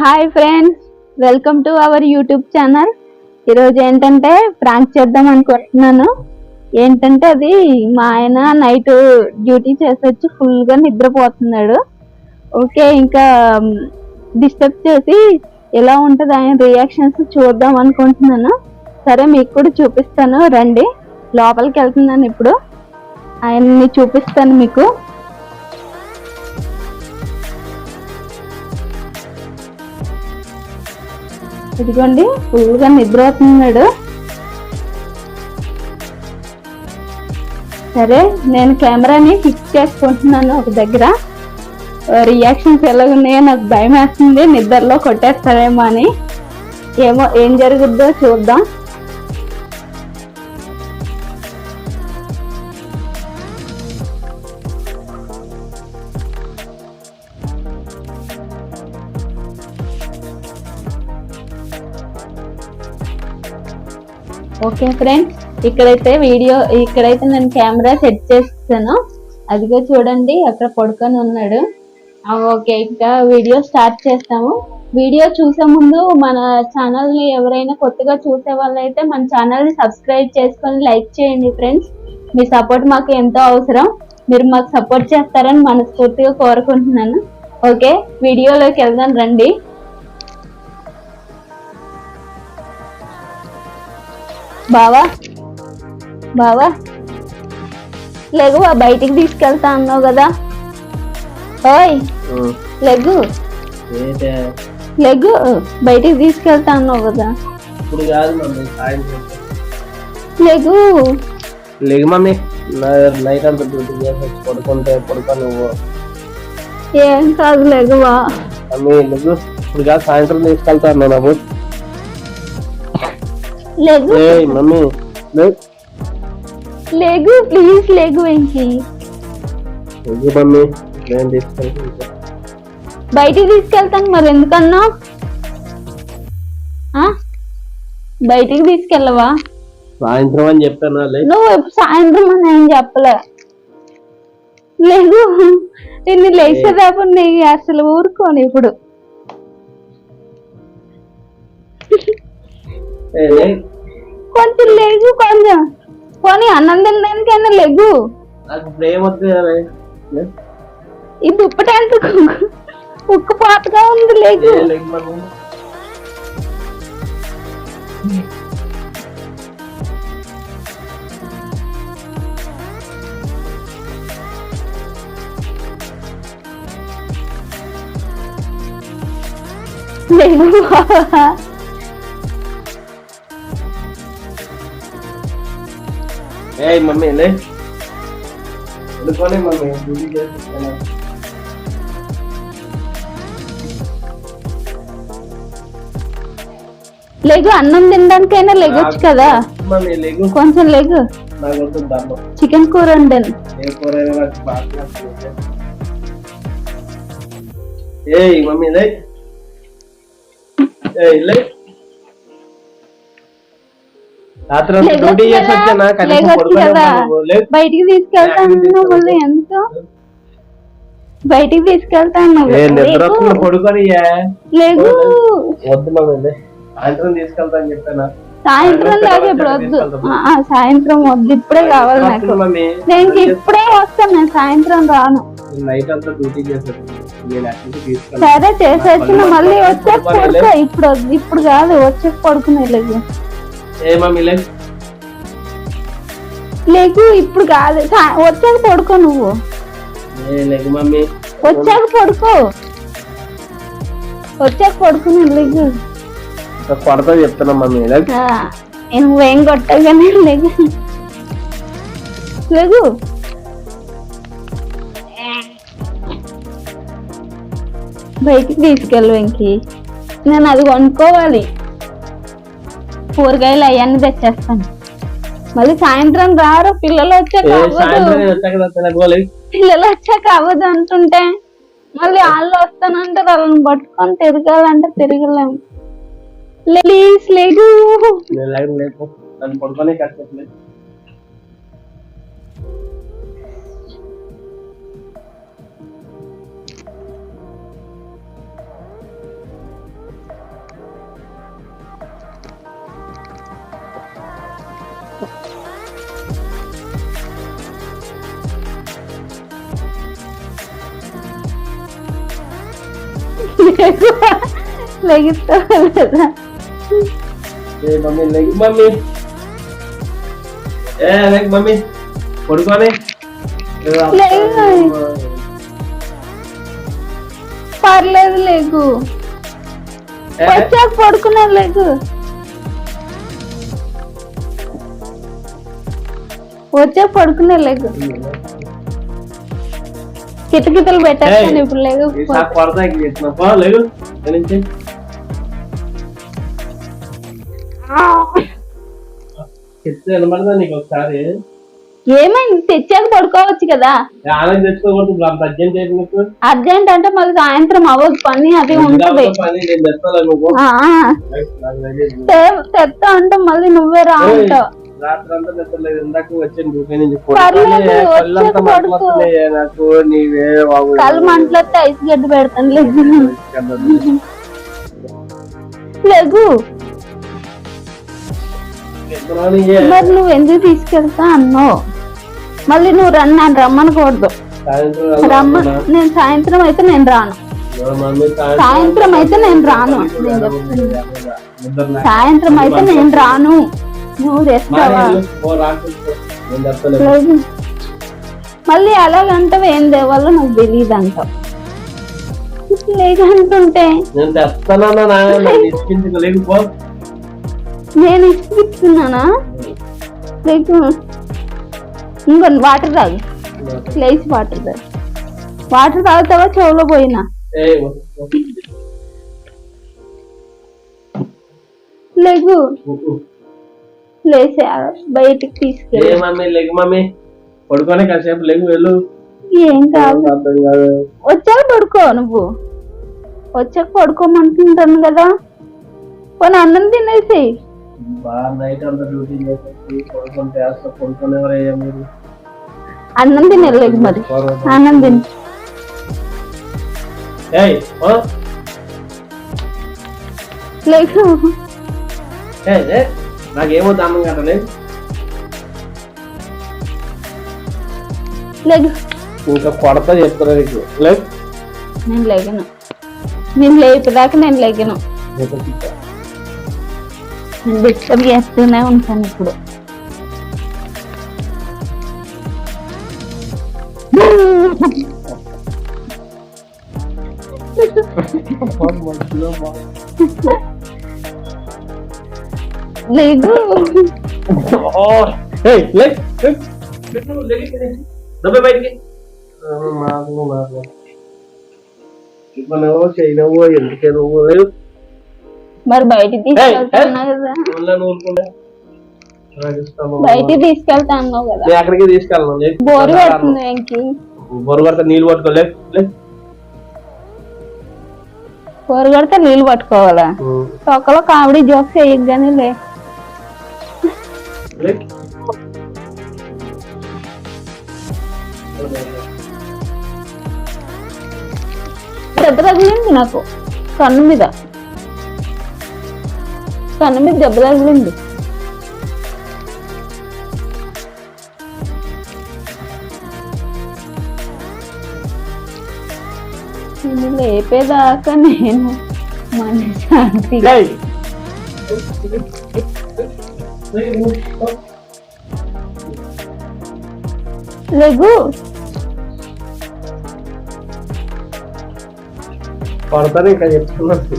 Hi friends welcome to our YouTube channel. ఈరోజు ఏంటంటే prank చేద్దాం అనుకుంటున్నాను. ఏంటంటే అది మా ఆయన నైట్ డ్యూటీ చేసి వచ్చి ఫుల్గా నిద్రపోతున్నాడు. ఓకే ఇంకా డిస్టర్బ్ చేసి ఎలా ఉంటుంది ఆయన రియాక్షన్స్ చూద్దాం అనుకుంటున్నాను. సరే మీకు కూడా చూపిస్తాను. రండి లోపలికి వెళ్తున్నాను ఇప్పుడు. ఆయన్ని చూపిస్తాను మీకు. ఇదిగోండి ఫుల్గా నిద్ర అవుతున్నాడు సరే నేను కెమెరాని ఫిక్స్ చేసుకుంటున్నాను ఒక దగ్గర. రియాక్షన్స్ ఎలాగున్నాయో నాకు భయం వేస్తుంది నిద్రలో కొట్టేస్తారేమో అని. ఏమో ఏం జరుగుద్దో చూద్దాం. ఓకే ఫ్రెండ్స్ ఇక్కడైతే వీడియో ఇక్కడైతే నేను కెమెరా సెట్ చేస్తాను. అదిగో చూడండి అక్కడ పడుకొని ఉన్నాడు. ఓకే ఇంకా వీడియో స్టార్ట్ చేస్తాము. వీడియో చూసే ముందు మన ఛానల్ని ఎవరైనా కొత్తగా చూసే వాళ్ళైతే మన ఛానల్ని సబ్స్క్రైబ్ చేసుకొని లైక్ చేయండి ఫ్రెండ్స్. మీ సపోర్ట్ మాకు ఎంతో అవసరం. మీరు మాకు సపోర్ట్ చేస్తారని మనస్ఫూర్తిగా కోరుకుంటున్నాను. ఓకే వీడియోలోకి వెళ్దాం రండి. బావా? బావా? లేగువా బయటికి తీసుకెళ్తా అన్నావు కదా. ఓయ్ లెగ్గు ఏంటే? లెగ్గు బయటికి తీసుకెళ్తా అన్నావు కదా. ఇప్పుడు కాదు మమ్మీ సాయంత్రం. లెగ్గు లేక మమ్మీ నైట్ అంతా డ్యూటీ చేసి పడుకుంటే పడుకో నువ్వు. ఏం కాదు లెగువా. మమ్మీ లేకు ఇప్పుడు కాదు సాయంత్రం తీసుకెళ్తాను నేను అప్పుడు లెగు. ఏ మమ్మీ. లెగు ప్లీజ్ లెగు వెంకి. లేకు మమ్మీ. నేను తీసుకెళ్తా. బయటికి తీసుకెళ్తాను మరి ఎందుకన్నా? బయటికి తీసుకెళ్ళవా? సాయంత్రం అని చెప్పాను నువ్వు సాయంత్రం అని ఏం చెప్పలే. లేదు నిన్ను లేచేదాకా నీకు అసలు ఊరుకోను ఇప్పుడు. కొంచెం లేగు కొంచెం. పోనీ అన్నం తినడానికైనా లెగు. నాకు లే. ఈ దుప్పటి ఎంత ఉక్కుపోతగా ఉంది ఏ, లేగు. లేకు మమ్మీ లేగు ఏ మమ్మీ లే పడుకోలే మమ్మీ డ్యూటీ చేసి వచ్చాను. లేగు అన్నం తినడానికైనా లెగొచ్చు కదా మమ్మీ లేకు కొంచెం లెగు నాకు వద్దు దమ్ము చికెన్ కూర వండాను ఏ కూరైనా నాకు బాగా నచ్చింది. ఏయ్ మమ్మీ లే ఏయ్ లే బయటికి తీసుకెళ్తాను ఎందుకు? బయటికి తీసుకెళ్తాను పడుకొని. లేగు వద్దు సాయంత్రం తీసుకెళ్తా అని చెప్పానా సాయంత్రం దాకా ఇప్పుడు వద్దు. సాయంత్రం వద్దు. ఇప్పుడే కావాలి నాకు. నేను ఇప్పుడే వస్తాను నేను సాయంత్రం రాను. తీసుకెళ్తాను సరే చేసేసిన మళ్ళీ వచ్చే ఇప్పుడు వద్దు. ఇప్పుడు కాదు వచ్చే పడుకునే లేగు ఏ మమ్మీ లే? లేకు ఇప్పుడు కాదు. వచ్చాక పడుకో నువ్వు. లేకు మమ్మీ? వచ్చాక పడుకో. వచ్చాక పడుకునే లేగు. ఇంకా కొడతా చెప్తున్నా మమ్మీ నువ్వేం కొట్టగానే లేగు. లేగు. బయటికి తీసుకెళ్ళు వెంకి. నేను అది కొనుక్కోవాలి. కూరగాయలు అవన్నీ తెచ్చేస్తాను. మళ్ళీ సాయంత్రం రారు పిల్లలు వచ్చాక అవ్వదు పిల్లలు వచ్చాక అవ్వదు అంటుంటే మళ్ళీ వాళ్ళు వస్తానంటే వాళ్ళని పట్టుకొని తిరగాలంటే తిరగలేము. ప్లీజ్ లేదు. లెగిస్తావా మమ్మీ లెగ్ మమ్మీ ఏ లెగ్ మమ్మీ పడుకోని పర్లేదు లేకు వచ్చాక పడుకున్నా లేకు వచ్చాక పడుకున్నా లేకు చెప్తే వినపడదా నీకు ఒకసారి? ఏమైంది? తెచ్చాక పడుకోవచ్చు కదా. ఇప్పుడు అర్జెంట్ అంటే మళ్ళీ సాయంత్రం అవ్వదు పని అది ఉంటది. తెస్తా అంటే మళ్ళీ నువ్వే రా అంటావు. రాత్రి అంతా తెస్తలేదు ఇందాక వచ్చాను డ్యూటీ నుంచి. పర్లేదు, పడుకోలే, వచ్చాక కళ్ళంతా పడుకో. మంటలొస్తున్నాయి నాకు నీవే బాబు కళ్ళు మంటలొస్తే ఐస్ గడ్డ పెడతాను మరి నువ్వు ఎందుకు తీసుకెళ్తా అన్నావు? మళ్ళీ నువ్వు రన్ నన్ను రమ్మనకూడదు. రమ్మ. నేను సాయంత్రం అయితే నేను రాను. సాయంత్రం అయితే నేను రాను. నేను చెప్తున్నా. సాయంత్రం అయితే నేను రాను. నువ్వు తెస్తావా మళ్ళీ అలాగంటావు ఏం తేవాలో నాకు తెలియదు అంటావు లేదంటుంటే. నేను తెస్తానా తీసుకుంటుకోలేకపో నేను ఇస్తున్నానా లేకు. ఇంకో వాటర్ తాగు. లేచి వాటర్ తాగు. వాటర్ తాగుతావా? చెవులో పోయినా? లేకు. ఆ బయటికి తీసుకెళ్ళి. ఏ మమ్మీ లెగ్ మమ్మీ. పడుకొని కాసేపు లెగ్ వెళ్ళు. ఏం కాదు. వచ్చాక పడుకో నువ్వు. వచ్చాక పడుకోమంటుంటాను కదా. పోనీ అన్నం తినేసి. అన్నం తినలేదు మరి. అన్నం తిని. ఏయ్ అన్నం కట్టలేదు లేకు ఇంకా కొడతా చెప్తారా నీకు. లేదు? నేను లేగను. నేను లేపదాకా నేను లేగను. నేను డిస్టర్బ్ చేస్తూనే ఉంటాను ఇప్పుడు. లేక్, లేక్, లేక్ నువ్వు, లేక్ ఇక్కడ నుంచి. దబ్బే బయటికి ఆ, మాకు మాకు ఇవ్వనవో చేయనవో ఎందుకేనవో లేదు మరి బయటికి తీసుకెళ్తున్నా కదా ఊళ్ళో ఊరుకుంటే రాజస్థాన్ బయటికి తీసుకెళ్తా అన్నావు కదా నేను ఎక్కడికి తీసుకెళ్ళను లేక్. బోరు పడుతుంది వెంకి బోరు పడితే నీళ్ళు పట్టుకో లేక్, లేక్. బోరు కడితే నీళ్ళు పట్టుకోవాలా ఉమ్, తొక్కలో కామెడీ జోక్స్ వేయగానే లే లేక్. దెబ్బ తగిలింది నాకు కన్ను మీద కన్ను మీద దెబ్బ తగిలింది లేపేదాకా నేను మనశాంతిగా ఏయ్. లేగు. పడతాను ఇంకా చెప్తున్నాను.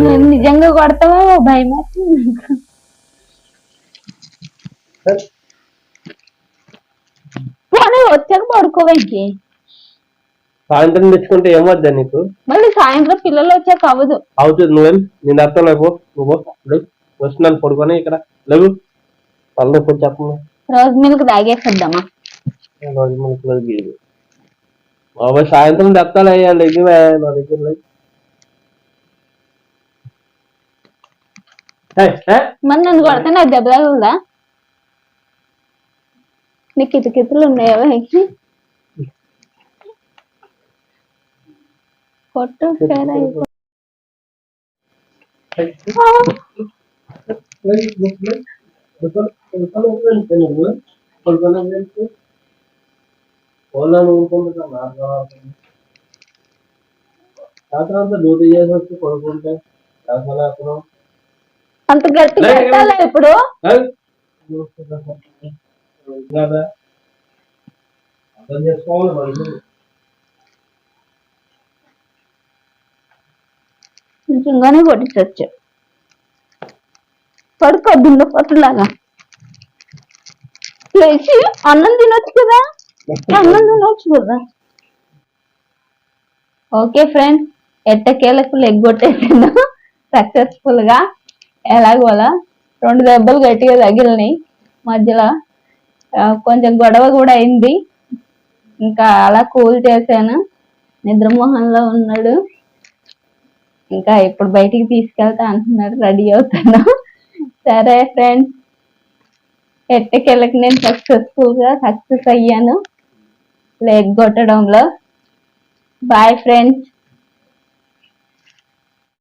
నేను నిజంగా కొడతావా భయం. పోనీ వచ్చాక పడుకోవేంటి సాయంత్రం తెచ్చుకుంటే ఏమొద్దా నీకు? మళ్ళీ సాయంత్రం పిల్లలు వచ్చాక అవ్వదు. అవుతుంది. నువ్వు? నేను అర్థం లేవు నువ్వు వస్తున్నాను పడుకొని ఇక్కడ లేవు. తల కొంచెం చెప్పను రోజు మిల్క్ తాగేసేద్దామా? రోజు మనకు లేదు ఇది. బాబాయ్ సాయంత్రం తెస్తాను అయ్యా లెగ్గివే నా దగ్గర మరి నన్ను కొడితే నాకు దెబ్బ తగులుదా నీకు కితకితలు ఉన్నాయా? కొట్టు వాళ్ళని ఊరుకుంటున్నా. తర్వాత డ్యూటీ చేసి వచ్చి పడుకుంటే అతను అంత గట్టిగా లే, పెట్టాలా ఇప్పుడు? అర్థం చేసుకోవాలి మరి కొంచెంగానే కొట్టించవచ్చు పడుకో పట్టులాగా. లేచి అన్నం తినొచ్చు కదా? అన్నం తినొచ్చు కదా? ఓకే ఫ్రెండ్స్ ఎట్టకేలకు లెగ్ కొట్టేసాను సక్సెస్ఫుల్గా ఎలాగోలా రెండు దెబ్బలు గట్టిగా తగిలినాయి. మధ్యలో కొంచెం గొడవ కూడా అయింది. ఇంకా అలా కూల్ చేశాను. నిద్రమోహంలో ఉన్నాడు. ఇంకా ఇప్పుడు బయటికి తీసుకెళ్తా అంటున్నాడు రెడీ అవుతాను. సరే ఫ్రెండ్స్ ఎట్టకెళ్ళకి నేను సక్సెస్ఫుల్గా సక్సెస్ అయ్యాను. లెగ్ కొట్టడంలో. Bye friends